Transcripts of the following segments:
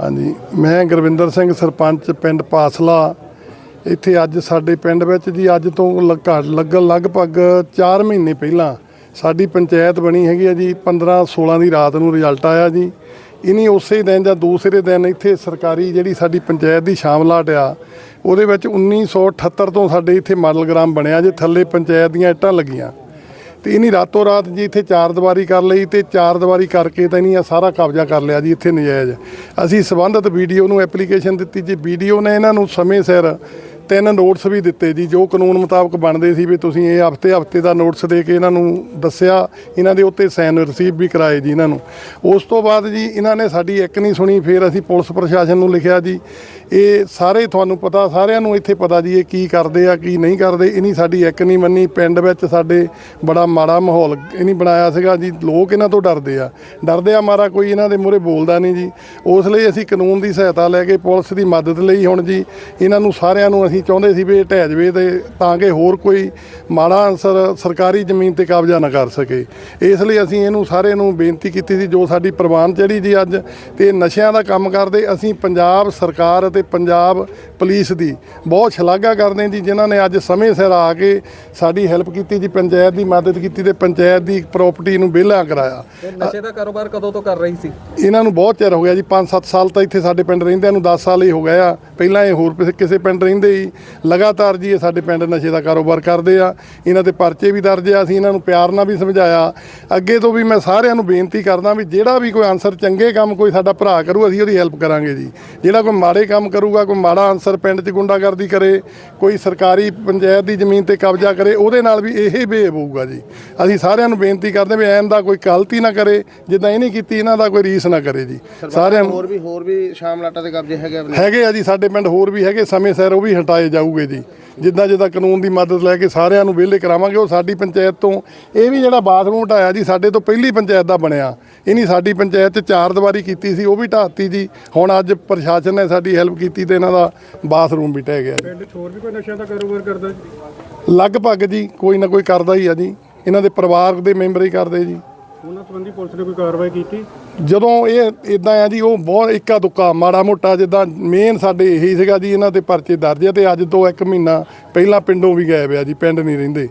ਹਾਂਜੀ। ਮੈਂ ਗੁਰਵਿੰਦਰ ਸਿੰਘ, ਸਰਪੰਚ ਪਿੰਡ ਪਾਸਲਾ। ਇੱਥੇ ਅੱਜ ਸਾਡੇ ਪਿੰਡ ਵਿੱਚ ਜੀ, ਅੱਜ ਤੋਂ ਲ- ਘੱਟ ਲੱਗਣ ਲਗਭਗ 4 ਮਹੀਨੇ ਪਹਿਲਾਂ ਸਾਡੀ ਪੰਚਾਇਤ ਬਣੀ ਹੈਗੀ ਹੈ ਜੀ 15 16 ਦੀ ਰਾਤ ਨੂੰ ਰਿਜ਼ਲਟ ਆਇਆ ਜੀ। ਇਨੀ ਉਸੇ ਦਿਨ ਜਾਂ ਦੂਸਰੇ ਦਿਨ ਇੱਥੇ ਸਰਕਾਰੀ ਜਿਹੜੀ ਸਾਡੀ ਪੰਚਾਇਤ ਦੀ ਸ਼ਾਮਲਾਟ ਆ, ਉਹਦੇ ਵਿੱਚ 1978 ਤੋਂ ਸਾਡੇ ਇੱਥੇ ਮਾਡਲ ਗ੍ਰਾਮ ਬਣਿਆ ਜੇ, ਥੱਲੇ ਪੰਚਾਇਤ ਦੀਆਂ ਇੱਟਾਂ ਲੱਗੀਆਂ। ਤੇ ਇਹਨੇ ਰਾਤੋਂ ਰਾਤ ਜੀ ਇੱਥੇ ਚਾਰ ਦੀਵਾਰੀ ਕਰ ਲਈ ਤੇ ਚਾਰ ਦੀਵਾਰੀ ਕਰਕੇ ਤਾਂ ਇਹਨੇ ਆ ਸਾਰਾ ਕਬਜ਼ਾ ਕਰ ਲਿਆ ਜੀ, ਇੱਥੇ ਨਜਾਇਜ਼। ਅਸੀਂ ਸਬੰਧਤ ਵੀਡੀਓ ਨੂੰ ਐਪਲੀਕੇਸ਼ਨ ਦਿੱਤੀ। ਜੀ ਵੀਡੀਓ ਨੇ ਇਹਨਾਂ ਨੂੰ ਸਮੇਂ ਸਿਰ ਤਿੰਨ ਨੋਟਿਸ ਵੀ ਦਿੱਤੇ ਜੀ, ਜੋ ਕਾਨੂੰਨ ਮੁਤਾਬਕ ਬਣਦੇ ਸੀ ਵੀ ਤੁਸੀਂ ਇਹ ਹਫ਼ਤੇ ਹਫ਼ਤੇ ਦਾ ਨੋਟਿਸ ਦੇ ਕੇ ਇਹਨਾਂ ਨੂੰ ਦੱਸਿਆ, ਇਹਨਾਂ ਦੇ ਉੱਤੇ ਸਾਈਨ ਰਿਸੀਵ ਵੀ ਕਰਾਏ ਜੀ ਇਹਨਾਂ ਨੂੰ। ਉਸ ਤੋਂ ਬਾਅਦ ਜੀ ਇਹਨਾਂ ਨੇ ਸਾਡੀ ਇੱਕ ਨਹੀਂ ਸੁਣੀ, ਫਿਰ ਅਸੀਂ ਪੁਲਿਸ ਪ੍ਰਸ਼ਾਸਨ ਨੂੰ ਲਿਖਿਆ ਜੀ, ਇਹ ਸਾਰੇ ਤੁਹਾਨੂੰ ਪਤਾ, ਸਾਰਿਆਂ ਨੂੰ ਇੱਥੇ ਪਤਾ ਜੀ ਇਹ ਕੀ ਕਰਦੇ ਆ, ਕੀ ਨਹੀਂ ਕਰਦੇ, ਇਨੀ ਸਾਡੀ ਇੱਕ ਨਹੀਂ ਮੰਨੀ, ਪਿੰਡ ਵਿੱਚ ਸਾਡੇ ਬੜਾ ਮਾੜਾ ਮਾਹੌਲ ਇਨੀ ਬਣਾਇਆ ਸੀਗਾ ਜੀ, ਲੋਕ ਇਹਨਾਂ ਤੋਂ ਡਰਦੇ ਆ। ਡਰਦੇ ਆ ਮਾਰਾ ਕੋਈ ਇਹਨਾਂ ਦੇ ਮੂਹਰੇ ਬੋਲਦਾ ਨਹੀਂ ਜੀ। ਉਸ ਲਈ ਅਸੀਂ ਕਾਨੂੰਨ ਦੀ ਸਹਾਇਤਾ ਲੈ ਕੇ ਪੁਲਿਸ ਦੀ ਮਦਦ ਲਈ ਹੁਣ ਜੀ, ਇਹਨਾਂ ਨੂੰ ਸਾਰਿਆਂ ਨੂੰ ਅਸੀਂ ਚਾਹੁੰਦੇ ਸੀ ਵੀ ਇਹ ਢਹਿ ਜਵੇ ਤੇ ਤਾਂ ਕਿ ਹੋਰ ਕੋਈ ਮਾੜਾ ਅਨਸਰ ਸਰਕਾਰੀ ਜ਼ਮੀਨ ਤੇ ਕਬਜ਼ਾ ਨਾ ਕਰ ਸਕੇ। ਇਸ ਲਈ ਅਸੀਂ ਇਹਨੂੰ ਸਾਰੇ ਨੂੰ ਬੇਨਤੀ ਕੀਤੀ ਸੀ ਜੋ ਸਾਡੀ ਪ੍ਰਵਾਨ ਚੜੀ ਜੀ ਅੱਜ ਤੇ ਨਸ਼ਿਆਂ ਦਾ ਕੰਮ ਕਰਦੇ ਅਸੀਂ ਪੰਜਾਬ ਸਰਕਾਰ ਅਤੇ ਪੰਜਾਬ ਪੁਲਿਸ ਦੀ ਬਹੁਤ ਸ਼ਲਾਘਾ ਕਰਦੇ ਹਾਂ ਜੀ ਜਿਨ੍ਹਾਂ ਨੇ ਅੱਜ ਸਮੇਂ ਸਿਰ ਆ ਕੇ ਸਾਡੀ ਹੈਲਪ ਕੀਤੀ ਜੀ ਪੰਚਾਇਤ ਦੀ ਮਦਦ ਕੀਤੀ ਤੇ ਪੰਚਾਇਤ ਦੀ ਪ੍ਰਾਪਰਟੀ ਨੂੰ ਵਿਹਲਾ ਕਰਾਇਆ। ਨਸ਼ੇ ਦਾ ਕਾਰੋਬਾਰ ਕਦੋਂ ਤੋਂ ਕਰ ਰਹੀ ਸੀ? ਇਹਨਾਂ ਨੂੰ ਬਹੁਤ ਚਿਰ ਹੋ ਗਿਆ ਜੀ 5-7 ਸਾਲ ਤਾਂ ਇੱਥੇ ਸਾਡੇ ਪਿੰਡ ਰਹਿੰਦਿਆਂ ਨੂੰ 10 ਸਾਲ ਹੀ ਹੋ ਗਏ ਆ। ਪਹਿਲਾਂ ਇਹ ਹੋਰ ਕਿਸੇ- ਕਿਸੇ ਪਿੰਡ ਰਹਿੰਦੇ ਹੀ ਲਗਾਤਾਰ ਜੀ ਇਹ ਸਾਡੇ ਪਿੰਡ ਨਸ਼ੇ ਦਾ ਕਾਰੋਬਾਰ ਕਰਦੇ ਆ। ਇਹਨਾਂ ਦੇ ਪਰਚੇ ਵੀ ਦਰਜ ਆ ਅਸੀਂ ਇਹਨਾਂ ਨੂੰ ਪਿਆਰ ਨਾਲ ਵੀ ਸਮਝਾਇਆ। ਅੱਗੇ ਤੋਂ ਵੀ ਮੈਂ ਸਾਰਿਆਂ ਨੂੰ ਬੇਨਤੀ ਕਰਦਾ ਵੀ ਜਿਹੜਾ ਵੀ ਕੋਈ ਆਨਸਰ ਚੰਗੇ ਕੰਮ ਕੋਈ ਸਾਡਾ ਭਰਾ ਕਰੂ ਅਸੀਂ ਉਹਦੀ ਹੈਲਪ ਕਰਾਂਗੇ ਜੀ। ਜਿਹੜਾ ਕੋਈ ਮਾੜੇ ਕੰਮ ਕਰੂਗਾ ਕੋਈ ਮਾੜਾ ਆਨਸਰ ਪਿੰਡ 'ਚ ਗੁੰਡਾਗਰਦੀ ਕਰੇ ਕੋਈ ਸਰਕਾਰੀ ਪੰਚਾਇਤ ਦੀ ਜ਼ਮੀਨ ਤੇ ਕਬਜ਼ਾ ਕਰੇ ਉਹਦੇ ਨਾਲ ਵੀ ਇਹੀ ਬੇਹੇਵ ਹੋਊਗਾ ਜੀ। ਅਸੀਂ ਸਾਰਿਆਂ ਨੂੰ ਬੇਨਤੀ ਕਰਦੇ ਵੀ ਐਨ ਦਾ ਕੋਈ ਗਲਤੀ ਨਾ ਕਰੇ ਜਿੱਦਾਂ ਇਹ ਨਹੀਂ ਕੀਤੀ ਇਹਨਾਂ ਦਾ ਕੋਈ ਰੀਸ ਨਾ ਕਰੇ ਜੀ। ਸਾਰਿਆਂ ਨੂੰ ਹੋਰ ਵੀ ਹੋਰ ਵੀ ਸ਼ਾਮ ਲਾਟਾ ਦੇ ਕਬਜ਼ੇ ਹੈਗੇ ਹੈਗੇ ਆ ਜੀ ਸਾਡੇ ਪਿੰਡ ਹੋਰ ਵੀ ਹੈਗੇ ਸਮੇਂ ਸਿਰ ਉਹ ਵੀ ਹਟਾਏ ਜਾਊਗੇ ਜੀ। ਜਿੱਦਾਂ ਜਿੱਦਾਂ ਕਾਨੂੰਨ ਦੀ ਮਦਦ ਲੈ ਕੇ ਸਾਰਿਆਂ ਨੂੰ ਵਿਹਲੇ ਕਰਾਵਾਂਗੇ ਉਹ ਸਾਡੀ ਪੰਚਾਇਤ ਤੋਂ ਇਹ ਵੀ ਜਿਹੜਾ ਬਾਥਰੂਮ ਹਟਾਇਆ ਜੀ ਸਾਡੇ ਤੋਂ ਪਹਿਲੀ ਪੰਚਾਇਤ ਦਾ ਬਣਿਆ। ਇਹ ਨਹੀਂ ਸਾਡੀ ਪੰਚਾਇਤ 'ਚ ਚਾਰ ਦੀਵਾਰੀ ਕੀਤੀ ਸੀ ਉਹ ਵੀ ਢਾਤੀ ਜੀ। ਹੁਣ ਅੱਜ ਪ੍ਰਸ਼ਾਸਨ ਨੇ ਸਾਡੀ ਹੈਲਪ ਕੀਤੀ ਤੇ ਇਹਨਾਂ ਦਾ ਬਾਥਰੂਮ ਵੀ ਢਹਿ ਗਿਆ ਪਿੰਡ 'ਚ ਹੋਰ ਵੀ ਕੋਈ ਨਸ਼ਿਆਂ ਦਾ ਕਾਰੋਬਾਰ ਕਰਦਾ ਜੀ? ਲਗਭਗ ਜੀ ਕੋਈ ਨਾ ਕੋਈ ਕਰਦਾ ਹੀ ਆ ਜੀ। ਇਹਨਾਂ ਦੇ ਪਰਿਵਾਰ ਦੇ ਮੈਂਬਰ ਹੀ ਕਰਦੇ ਜੀ। ਉਹਨਾਂ ਸੰਬੰਧੀ ਪੁਲਿਸ ਨੇ ਕੋਈ ਕਾਰਵਾਈ ਕੀਤੀ? ਜਦੋਂ ਇਹ ਇਦਾਂ ਆ ਜੀ ਉਹ ਬਹੁਤ ਇੱਕਾ ਦੁੱਕਾ ਮਾੜਾ ਮੋਟਾ ਜਿੱਦਾਂ ਮੇਨ ਸਾਡੇ ਇਹੀ ਸੀਗਾ ਜੀ ਇਹਨਾਂ ਤੇ ਪਰਚੇ ਦਰਜ ਆ ਤੇ ਅੱਜ ਤੋਂ ਇੱਕ ਮਹੀਨਾ ਪਹਿਲਾਂ ਪਿੰਡੋਂ ਵੀ ਗਏ ਪਿਆ ਜੀ ਪਿੰਡ ਨਹੀਂ ਰਹਿੰਦੇ।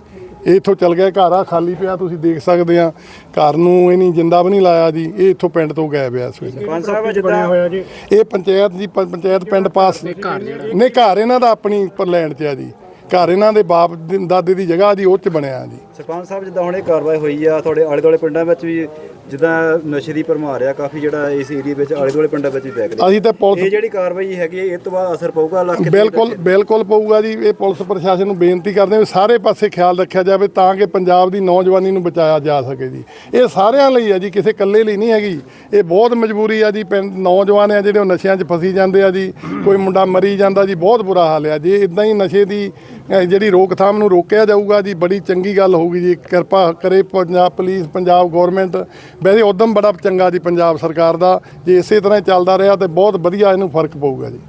ਇਹ ਇੱਥੋਂ ਚਲ ਗਿਆ ਘਰ ਆ ਖਾਲੀ ਪਿਆ ਤੁਸੀਂ ਦੇਖ ਸਕਦੇ ਆ ਘਰ ਨੂੰ ਇਹ ਨਹੀਂ ਜਿੰਦਾ ਵੀ ਨਹੀਂ ਲਾਇਆ ਜੀ ਇਹ ਇੱਥੋਂ ਪਿੰਡ ਤੋਂ ਗਏ ਪਿਆ ਇਸ ਵੇਲੇ। ਪੰਜ ਸਾਹਿਬ ਜਿੱਦਾਂ ਹੋਇਆ ਜੀ। ਇਹ ਪੰਚਾਇਤ ਜੀ ਪੰਚਾਇਤ ਪਿੰਡ ਪਾਸ ਨਹੀਂ ਘਰ ਇਹਨਾਂ ਦਾ ਆਪਣੀ ਪਰਲੈਂਡ 'ਚ ਆ ਜੀ। ਘਰ ਇਹਨਾਂ ਦੇ ਬਾਪ ਦੀ- ਦਾਦੇ ਦੀ ਜਗ੍ਹਾ ਜੀ ਉਹ 'ਚ ਬਣਿਆ ਜੀ। ਸਰਪੰਚ ਸਾਹਿਬ ਜਿੱਦਾਂ ਹੁਣ ਇਹ ਕਾਰਵਾਈ ਹੋਈ ਆ ਤੁਹਾਡੇ ਆਲੇ ਦੁਆਲੇ ਪਿੰਡਾਂ ਵਿੱਚ ਵੀ ਜਿੱਦਾਂ ਨਸ਼ੇ ਦੀ ਭਰਮਾਰ ਆ ਕਾਫੀ ਜਿਹੜਾ ਇਸ ਏਰੀਆ ਵਿੱਚ ਆਲੇ ਦੁਆਲੇ ਪਿੰਡਾਂ ਵਿੱਚ ਵੀ ਵੈਕ ਅਸੀਂ ਤਾਂ ਪੁਲਿਸ ਇਹ ਜਿਹੜੀ ਕਾਰਵਾਈ ਹੈਗੀ ਹੈ, ਇਹ ਤੋਂ ਬਾਅਦ ਅਸਰ ਪਊਗਾ ਇਲਾਕੇ ਦੇ ਬਿਲਕੁਲ ਬਿਲਕੁਲ ਪਊਗਾ ਜੀ। ਇਹ ਪੁਲਿਸ ਪ੍ਰਸ਼ਾਸਨ ਨੂੰ ਬੇਨਤੀ ਕਰਦੇ ਹਾਂ ਵੀ ਸਾਰੇ ਪਾਸੇ ਖਿਆਲ ਰੱਖਿਆ ਜਾਵੇ ਤਾਂ ਕਿ ਪੰਜਾਬ ਦੀ ਨੌਜਵਾਨੀ ਨੂੰ ਬਚਾਇਆ ਜਾ ਸਕੇ ਜੀ। ਇਹ ਸਾਰਿਆਂ ਲਈ ਆ ਜੀ ਕਿਸੇ ਇਕੱਲੇ ਲਈ ਨਹੀਂ ਹੈਗੀ। ਇਹ ਬਹੁਤ ਮਜਬੂਰੀ ਆ ਜੀ ਪਿੰਡ ਨੌਜਵਾਨ ਆ ਜਿਹੜੇ ਉਹ ਨਸ਼ਿਆਂ 'ਚ ਫਸੀ ਜਾਂਦੇ ਆ ਜੀ। ਕੋਈ ਮੁੰਡਾ ਮਰੀ ਜਾਂਦਾ ਜੀ ਬਹੁਤ ਬੁਰਾ ਹਾਲ ਆ। ਜੇ ਇਦਾਂ ਹੀ ਨਸ਼ੇ ਦੀ ਜਿਹੜੀ ਰੋਕਥਾਮ ਨੂੰ ਰੋਕਿਆ ਜਾਊਗਾ ਜੀ ਬੜੀ ਚੰਗੀ ਗੱਲ ਹੋਊਗੀ ਜੀ। ਕਿਰਪਾ ਕਰੇ ਪੰਜਾਬ ਪੁਲਿਸ ਪੰਜਾਬ ਗਵਰਨਮੈਂਟ। ਵੈਸੇ ਉਦਮ ਬੜਾ ਚੰਗਾ ਜੀ ਪੰਜਾਬ ਸਰਕਾਰ ਦਾ। ਜੇ ਇਸੇ ਤਰ੍ਹਾਂ ਹੀ ਚੱਲਦਾ ਰਿਹਾ ਤੇ ਬਹੁਤ ਵਧੀਆ ਇਹਨੂੰ ਫ਼ਰਕ ਪਊਗਾ ਜੀ।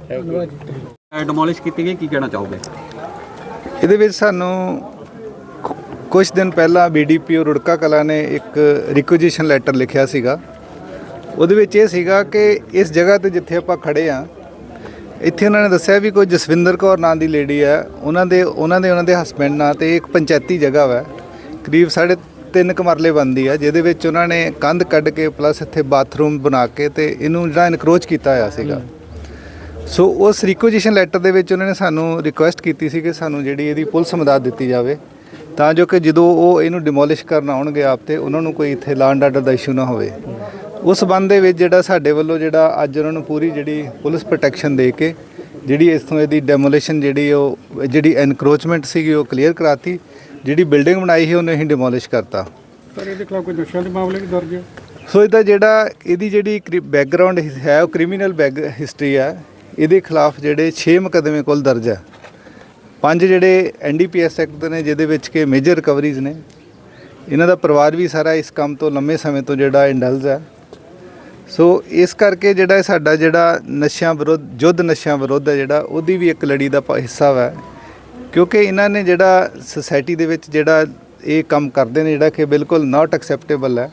ਡਿਮੋਲਿਸ਼ ਕੀਤੀ ਗਈ ਕੀ ਕਹਿਣਾ ਚਾਹੋਗੇ? ਇਹਦੇ ਵਿੱਚ ਸਾਨੂੰ ਕੁਝ ਦਿਨ ਪਹਿਲਾਂ ਬੀਡੀਪੀਓ ਰੁੜਕਾ ਕਲਾ ਨੇ ਇੱਕ ਰਿਕੁਜੀਸ਼ਨ ਲੈਟਰ ਲਿਖਿਆ ਸੀਗਾ। ਉਹਦੇ ਵਿੱਚ ਇਹ ਸੀਗਾ ਕਿ ਇਸ ਜਗ੍ਹਾ ਤੇ ਜਿੱਥੇ ਆਪਾਂ ਖੜੇ ਆ ਇੱਥੇ ਉਹਨਾਂ ਨੇ ਦੱਸਿਆ ਵੀ ਕੋਈ ਜਸਵਿੰਦਰ ਕੌਰ ਨਾਂ ਦੀ ਲੇਡੀ ਹੈ। ਉਹਨਾਂ ਦੇ ਉਹਨਾਂ ਦੇ ਉਹਨਾਂ ਦੇ ਹਸਬੰਡ ਨਾਂ ਤੇ ਇੱਕ ਪੰਚਾਇਤੀ ਜਗ੍ਹਾ ਵਾ। ਕਰੀਬ ਸਾਢੇ ਤਿੰਨ ਕਮਰਲੇ ਮਰਲੇ ਬਣਦੀ ਆ, ਜਿਹਦੇ ਵਿੱਚ ਉਹਨਾਂ ਨੇ ਕੰਧ ਕੱਢ ਕੇ ਪਲੱਸ ਇੱਥੇ ਬਾਥਰੂਮ ਬਣਾ ਕੇ ਤੇ ਇਹਨੂੰ ਜਿਹੜਾ ਇਨਕਰੋਚ ਕੀਤਾ ਹੋਇਆ ਸੀਗਾ। ਸੋ ਉਸ ਰਿਕੁਜੀਸ਼ਨ ਲੈਟਰ ਦੇ ਵਿੱਚ ਉਹਨਾਂ ਨੇ ਸਾਨੂੰ ਰਿਕੁਐਸਟ ਕੀਤੀ ਸੀ ਕਿ ਸਾਨੂੰ ਜਿਹੜੀ ਇਹਦੀ ਪੁਲਿਸ ਮਦਦ ਦਿੱਤੀ ਜਾਵੇ। ਤਾਂ ਜੋ ਕਿ ਜਦੋਂ ਉਹ ਇਹਨੂੰ ਡਿਮੋਲਿਸ਼ ਕਰਨ ਆਉਣਗੇ ਆਪ ਤੇ ਉਹਨਾਂ ਨੂੰ ਕੋਈ ਇੱਥੇ ਲਾਂਡ ਆਰਡਰ ਦਾ ਇਸ਼ੂ ਨਾ ਹੋਵੇ। ਉਸ ਸੰਬੰਧ ਦੇ ਵਿੱਚ ਜਿਹੜਾ ਸਾਡੇ ਵੱਲੋਂ ਜਿਹੜਾ ਅੱਜ ਉਹਨਾਂ ਨੂੰ ਪੂਰੀ ਜਿਹੜੀ ਪੁਲਿਸ ਪ੍ਰੋਟੈਕਸ਼ਨ ਦੇ ਕੇ ਜਿਹੜੀ ਇਸਥੋਂ ਇਹਦੀ ਡੈਮੋਲੀਸ਼ਨ ਜਿਹੜੀ ਉਹ ਜਿਹੜੀ ਐਨਕਰੋਚਮੈਂਟ ਸੀਗੀ ਉਹ ਕਲੀਅਰ ਕਰਾਤੀ ਜਿਹੜੀ ਬਿਲਡਿੰਗ ਬਣਾਈ ਸੀ ਉਹਨੂੰ ਅਸੀਂ ਡਿਮੋਲਿਸ਼ ਕਰਤਾ। ਸਰ ਇਹਦੇ ਖਿਲਾਫ ਕੋਈ ਨਸ਼ਿਆਂ ਦੇ ਮਾਮਲੇ ਵੀ ਦਰਜ ਹੈ? ਸੋ ਇਹਦਾ ਜਿਹੜਾ ਇਹਦੀ ਜਿਹੜੀ ਬੈਕਗ੍ਰਾਉਂਡ ਹੈ ਉਹ ਕ੍ਰਿਮੀਨਲ ਬੈਕ ਹਿਸਟਰੀ ਹੈ। ਇਹਦੇ ਖਿਲਾਫ ਜਿਹੜੇ 6 ਮੁਕੱਦਮੇ ਕੁੱਲ ਦਰਜ ਹੈ। ਪੰਜ ਜਿਹੜੇ ਐਨਡੀਪੀਐਸ ਐਕਟ ਦੇ ਨੇ ਜਿਹਦੇ ਵਿੱਚ ਕਿ ਮੇਜਰ ਰਿਕਵਰੀਜ਼ ਨੇ। ਇਹਨਾਂ ਦਾ ਪਰਿਵਾਰ ਵੀ ਸਾਰਾ ਇਸ ਕੰਮ ਤੋਂ ਲੰਮੇ ਸਮੇਂ ਤੋਂ ਜਿਹੜਾ ਇੰਡਲਜ ਹੈ। ਸੋ ਇਸ ਕਰਕੇ ਜਿਹੜਾ ਸਾਡਾ ਜਿਹੜਾ ਨਸ਼ਿਆਂ ਵਿਰੁੱਧ, ਜੁੱਧ ਨਸ਼ਿਆਂ ਵਿਰੁੱਧ ਹੈ ਜਿਹੜਾ, ਉਹਦੀ ਵੀ ਇੱਕ ਲੜੀ ਦਾ ਪ- ਹਿੱਸਾ ਵਾ। ਕਿਉਂਕਿ ਇਹਨਾਂ ਨੇ ਜਿਹੜਾ ਸੁਸਾਇਟੀ ਦੇ ਵਿੱਚ ਜਿਹੜਾ ਇਹ ਕੰਮ ਕਰਦੇ ਨੇ, ਜਿਹੜਾ ਕਿ ਬਿਲਕੁਲ ਨਾਟ ਐਕਸੈਪਟੇਬਲ ਹੈ,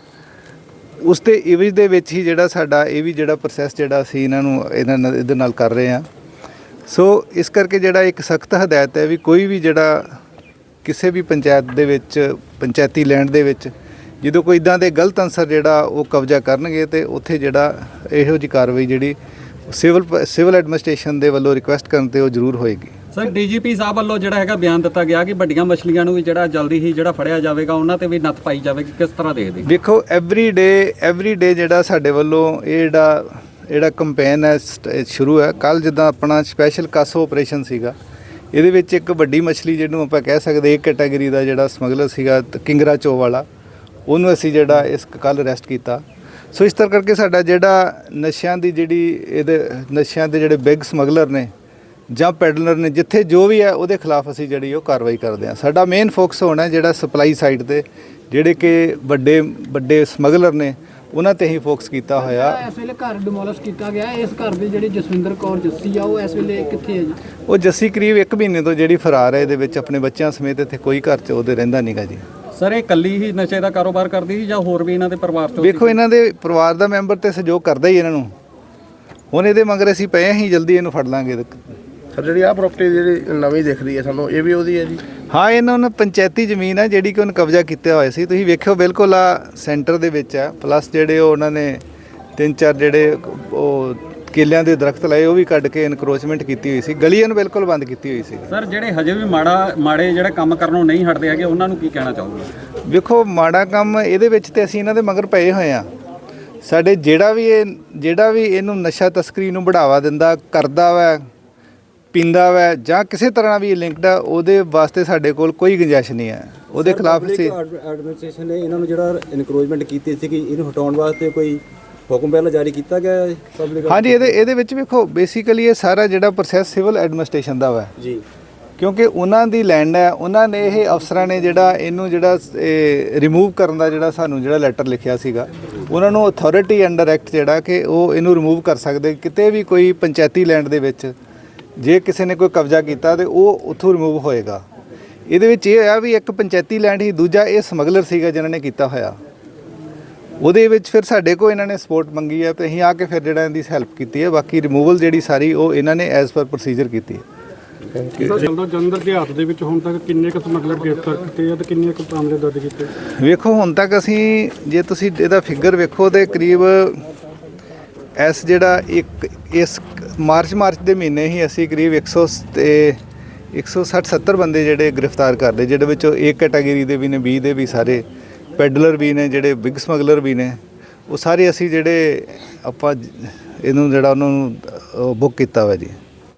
ਉਸ ਦੇ ਇਵਜ ਦੇ ਵਿੱਚ ਹੀ ਜਿਹੜਾ ਸਾਡਾ, ਇਹ ਵੀ ਜਿਹੜਾ ਪ੍ਰੋਸੈਸ ਜਿਹੜਾ ਅਸੀਂ ਇਹਨਾਂ ਨੂੰ, ਇਹਨਾਂ ਨਾਲ, ਇਹਦੇ ਨਾਲ ਕਰ ਰਹੇ ਹਾਂ। ਸੋ ਇਸ ਕਰਕੇ ਜਿਹੜਾ ਇੱਕ ਸਖਤ ਹਦਾਇਤ ਹੈ ਵੀ ਕੋਈ ਵੀ ਜਿਹੜਾ ਕਿਸੇ ਵੀ ਪੰਚਾਇਤ ਦੇ ਵਿੱਚ, ਪੰਚਾਇਤੀ ਲੈਂਡ ਦੇ ਵਿੱਚ ਜਦੋਂ ਕੋਈ ਇਦਾਂ ਦੇ ਗਲਤ ਅਨਸਰ ਜਿਹੜਾ ਉਹ ਕਬਜ਼ਾ ਕਰਨਗੇ ਤੇ ਉੱਥੇ ਜਿਹੜਾ ਇਹੋ ਜੀ ਕਾਰਵਾਈ ਜਿਹੜੀ ਸਿਵਲ ਸਿਵਲ ਐਡਮਿਨਿਸਟ੍ਰੇਸ਼ਨ ਦੇ ਵੱਲੋਂ ਰਿਕੁਐਸਟ ਕਰਨ ਤੇ ਉਹ ਜ਼ਰੂਰ ਹੋਏਗੀ। ਸਰ ਡੀਜੀਪੀ ਸਾਹਿਬ ਵੱਲੋਂ ਜਿਹੜਾ ਹੈਗਾ ਬਿਆਨ ਦਿੱਤਾ ਗਿਆ ਕਿ ਵੱਡੀਆਂ ਮਛਲੀਆਂ ਨੂੰ ਵੀ ਜਿਹੜਾ ਜਲਦੀ ਹੀ ਜਿਹੜਾ ਫੜਿਆ ਜਾਵੇਗਾ ਉਹਨਾਂ ਤੇ ਵੀ ਨੱਥ ਪਾਈ ਜਾਵੇਗੀ। ਕਿਸ ਤਰ੍ਹਾਂ ਦੇਖਦੇ ਵੇਖੋ ਐਵਰੀ ਡੇ ਐਵਰੀ ਡੇ ਜਿਹੜਾ ਸਾਡੇ ਵੱਲੋਂ ਇਹ ਜਿਹੜਾ ਜਿਹੜਾ ਕੰਪੇਨ ਹੈ ਸ਼ੁਰੂ ਹੈ। ਕੱਲ ਜਿੱਦਾਂ ਆਪਣਾ ਸਪੈਸ਼ਲ ਕਾਸੋ ਆਪਰੇਸ਼ਨ ਸੀਗਾ ਇਹਦੇ ਵਿੱਚ ਇੱਕ ਵੱਡੀ ਮਛਲੀ ਜਿਹਨੂੰ ਆਪਾਂ ਕਹਿ ਸਕਦੇ ਇੱਕ ਕੈਟਾਗਰੀ ਦਾ ਜਿਹੜਾ ਸਮਗਲਰ ਸੀਗਾ ਕਿੰਗਰਾ ਚੋ ਵਾਲਾ। ਉਹਨੂੰ ਅਸੀਂ ਜਿਹੜਾ ਇਸ ਕੱਲ ਅਰੈਸਟ ਕੀਤਾ। ਸੋ ਇਸ ਤਰ੍ਹਾਂ ਕਰਕੇ ਸਾਡਾ ਜਿਹੜਾ ਨਸ਼ਿਆਂ ਦੀ ਜਿਹੜੀ ਇਹਦੇ ਨਸ਼ਿਆਂ ਦੇ ਜਿਹੜੇ ਬਿਗ ਸਮਗਲਰ ਨੇ ਜਾਂ ਪੈਡਲਰ ਨੇ ਜਿੱਥੇ ਜੋ ਵੀ ਹੈ ਉਹਦੇ ਖਿਲਾਫ ਅਸੀਂ ਜਿਹੜੀ ਉਹ ਕਾਰਵਾਈ ਕਰਦੇ ਹਾਂ। ਸਾਡਾ ਮੇਨ ਫੋਕਸ ਹੋਣਾ ਜਿਹੜਾ ਸਪਲਾਈ ਸਾਈਡ ਤੇ ਜਿਹੜੇ ਕਿ ਵੱਡੇ ਵੱਡੇ ਸਮਗਲਰ ਨੇ ਉਹਨਾਂ ਤੇ ਹੀ ਫੋਕਸ ਕੀਤਾ ਹੋਇਆ। ਇਸ ਵੇਲੇ ਘਰ ਡਿਮੋਲਿਸ਼ ਕੀਤਾ ਗਿਆ। ਇਸ ਘਰ ਦੀ ਜਿਹੜੀ ਜਸਵਿੰਦਰ ਕੌਰ ਜੱਸੀ ਆ ਉਹ ਇਸ ਵੇਲੇ ਕਿੱਥੇ ਹੈ ਜੀ? ਉਹ ਜੱਸੀ ਕਰੀਬ 1 ਮਹੀਨੇ ਤੋਂ ਜਿਹੜੀ ਫਰਾਰ ਹੈ ਇਹਦੇ ਵਿੱਚ ਆਪਣੇ ਬੱਚਿਆਂ ਸਮੇਤ ਇੱਥੇ ਕੋਈ ਘਰ 'ਚ ਉਹਦੇ ਰਹਿੰਦਾ ਨਹੀਂਗਾ ਜੀ। ਸਰ ਇਹ ਕੱਲੀ ਹੀ ਨਸ਼ੇ ਦਾ ਕਾਰੋਬਾਰ ਕਰਦੀ ਸੀ ਜਾਂ ਹੋਰ ਵੀ ਇਹਨਾਂ ਦੇ ਪਰਿਵਾਰ ਚੋਂ ਵੇਖੋ ਇਹਨਾਂ ਦੇ ਪਰਿਵਾਰ ਦਾ ਮੈਂਬਰ ਤੇ ਸਹਿਯੋਗ ਕਰਦਾ ਹੀ ਇਹਨਾਂ ਨੂੰ। ਹੁਣ ਇਹਦੇ ਮਗਰ ਅਸੀਂ ਪਏ ਹਾਂ ਹੀ ਜਲਦੀ ਇਹਨੂੰ ਫੜ ਲਾਂਗੇ। ਸਰ ਜਿਹੜੀ ਆ ਪ੍ਰਾਪਰਟੀ ਜਿਹੜੀ ਨਵੀਂ ਦਿਖ ਰਹੀ ਹੈ ਸਾਨੂੰ ਇਹ ਵੀ ਉਹਦੀ ਹੈ ਜੀ? ਹਾਂ ਇਹਨਾਂ ਨੂੰ ਪੰਚਾਇਤੀ ਜ਼ਮੀਨ ਹੈ ਜਿਹੜੀ ਕਿ ਉਹਨ ਕਬਜ਼ਾ ਕੀਤਾ ਹੋਇਆ ਸੀ। ਤੁਸੀਂ ਵੇਖਿਓ ਬਿਲਕੁਲ ਆ ਸੈਂਟਰ ਦੇ ਵਿੱਚ ਹੈ ਪਲੱਸ ਜਿਹੜੇ ਉਹ ਉਹਨਾਂ ਨੇ ਤਿੰਨ ਚਾਰ ਜਿਹੜੇ ਉਹ ਕੇਲਿਆਂ ਦੇ ਦਰਖਤ ਲਾਏ ਉਹ ਵੀ ਕੱਢ ਕੇ ਇਨਕਰੋਚਮੈਂਟ ਕੀਤੀ ਹੋਈ ਸੀ। ਗਲੀਆਂ ਨੂੰ ਬਿਲਕੁਲ ਬੰਦ ਕੀਤੀ ਹੋਈ ਸੀ। ਸਰ ਜਿਹੜੇ ਹਜੇ ਵੀ ਮਾੜਾ ਮਾੜੇ ਜਿਹੜੇ ਕੰਮ ਕਰਨੋਂ ਨਹੀਂ ਹਟਦੇ ਹੈਗੇ ਉਹਨਾਂ ਨੂੰ ਕੀ ਕਹਿਣਾ ਚਾਹੋਗੇ? ਵੇਖੋ ਮਾੜਾ ਕੰਮ ਇਹਦੇ ਵਿੱਚ ਤੇ ਅਸੀਂ ਇਹਨਾਂ ਦੇ ਮਗਰ ਪਏ ਹੋਏ ਆ ਸਾਡੇ ਜਿਹੜਾ ਵੀ ਇਹ ਜਿਹੜਾ ਵੀ ਇਹਨੂੰ ਨਸ਼ਾ ਤਸਕਰੀ ਨੂੰ ਬੜਾਵਾ ਦਿੰਦਾ ਕਰਦਾ ਵਾ ਪੀਂਦਾ ਵਾ ਜਾਂ ਕਿਸੇ ਤਰ੍ਹਾਂ ਵੀ ਲਿੰਕਡ ਆ ਉਹਦੇ ਵਾਸਤੇ ਸਾਡੇ ਕੋਲ ਕੋਈ ਗੁੰਜਾਇਸ਼ ਨਹੀਂ ਹੈ। ਉਹਦੇ ਖਿਲਾਫ ਅਸੀਂ ਐਡਮਿਨਿਸਟ੍ਰੇਸ਼ਨ ਨੇ ਇਹਨਾਂ ਨੂੰ ਜਿਹੜਾ ਇਨਕਰੋਚਮੈਂਟ ਕੀਤੀ ਸੀ ਕਿ ਇਹਨੂੰ ਹਟਾਉਣ ਵਾਸਤੇ ਕੋਈ ਹੁਕਮ ਪਹਿਲਾਂ ਜਾਰੀ ਕੀਤਾ ਗਿਆ ਹੈ ਪਬਲਿਕ ਹਾਂਜੀ ਇਹਦੇ ਇਹਦੇ ਵਿੱਚ ਵੇਖੋ ਬੇਸਿਕਲੀ ਇਹ ਸਾਰਾ ਜਿਹੜਾ ਪ੍ਰੋਸੈਸ ਸਿਵਲ ਐਡਮਿਨਿਸਟ੍ਰੇਸ਼ਨ ਦਾ ਵਾ। ਜੀ। ਕਿਉਂਕਿ ਉਹਨਾਂ ਦੀ ਲੈਂਡ ਹੈ ਉਹਨਾਂ ਨੇ ਇਹ ਅਫਸਰਾਂ ਨੇ ਜਿਹੜਾ ਇਹਨੂੰ ਜਿਹੜਾ ਰਿਮੂਵ ਕਰਨ ਦਾ ਜਿਹੜਾ ਸਾਨੂੰ ਜਿਹੜਾ ਲੈਟਰ ਲਿਖਿਆ ਸੀਗਾ ਉਹਨਾਂ ਨੂੰ ਅਥਾਰਟੀ ਅੰਡਰ ਐਕਟ ਜਿਹੜਾ ਕਿ ਉਹ ਇਹਨੂੰ ਰਿਮੂਵ ਕਰ ਸਕਦੇ ਕਿਤੇ ਵੀ ਕੋਈ ਪੰਚਾਇਤੀ ਲੈਂਡ ਦੇ ਵਿੱਚ ਜੇ ਕਿਸੇ ਨੇ ਕੋਈ ਕਬਜ਼ਾ ਕੀਤਾ ਤੇ ਉਹ ਉੱਥੋਂ ਰਿਮੂਵ ਹੋਏਗਾ। ਇਹਦੇ ਵਿੱਚ ਇਹ ਹੋਇਆ ਵੀ ਇੱਕ ਪੰਚਾਇਤੀ ਲੈਂਡ ਹੀ ਦੂਜਾ ਇਹ ਸਮਗਲਰ ਸੀਗਾ ਜਿਨ੍ਹਾਂ ਨੇ ਕੀਤਾ ਹੋਇਆ। ਉਹਦੇ ਵਿੱਚ ਫਿਰ ਸਾਡੇ ਕੋਲ ਇਹਨਾਂ ਨੇ ਸਪੋਰਟ ਮੰਗੀ ਹੈ ਤੇ ਅਸੀਂ ਆ ਕੇ ਫਿਰ ਜਿਹੜਾ ਇਹਦੀ ਹੈਲਪ ਕੀਤੀ ਹੈ ਬਾਕੀ ਰਿਮੂਵਲ ਜਿਹੜੀ ਸਾਰੀ ਉਹ ਇਹਨਾਂ ਨੇ ਐਜ਼ ਪਰ ਪ੍ਰੋਸੀਜਰ ਕੀਤੀ ਹੈ ਸਰ ਜਲਦਾ ਜਲੰਧਰ ਦਿਹਾਤ ਦੇ ਵਿੱਚ ਹੁਣ ਤੱਕ ਕਿੰਨੇ ਕੁ ਸਮਗਲਰ ਗ੍ਰਿਫਤਾਰ ਕੀਤੇ ਆ ਤੇ ਕਿੰਨੇ ਕੁ ਮਾਮਲੇ ਦਰਜ ਕੀਤੇ? ਵੇਖੋ ਹੁਣ ਤੱਕ ਅਸੀਂ ਜੇ ਤੁਸੀਂ ਇਹਦਾ ਫਿਗਰ ਵੇਖੋ ਤੇ ਕਰੀਬ ਐਸ ਜਿਹੜਾ ਇੱਕ ਇਸ ਮਾਰਚ ਮਾਰਚ ਦੇ ਮਹੀਨੇ ਹੀ ਅਸੀਂ ਕਰੀਬ 100 ਤੇ 160 70 ਬੰਦੇ ਜਿਹੜੇ ਗ੍ਰਿਫਤਾਰ ਕਰਦੇ ਜਿਹੜੇ ਵਿੱਚੋਂ ਇੱਕ ਕੈਟਾਗਰੀ ਦੇ ਵੀ ਨੇ 20 ਦੇ ਵੀ ਸਾਰੇ ਪੈਡਲਰ ਵੀ ਨੇ, ਜਿਹੜੇ ਬਿਗ ਸਮਗਲਰ ਵੀ ਨੇ, ਉਹ ਸਾਰੇ ਅਸੀਂ ਜਿਹੜੇ ਆਪਾਂ ਇਹਨੂੰ ਜਿਹੜਾ ਉਹਨਾਂ ਨੂੰ ਬੁੱਕ ਕੀਤਾ ਹੋਇਆ ਜੀ।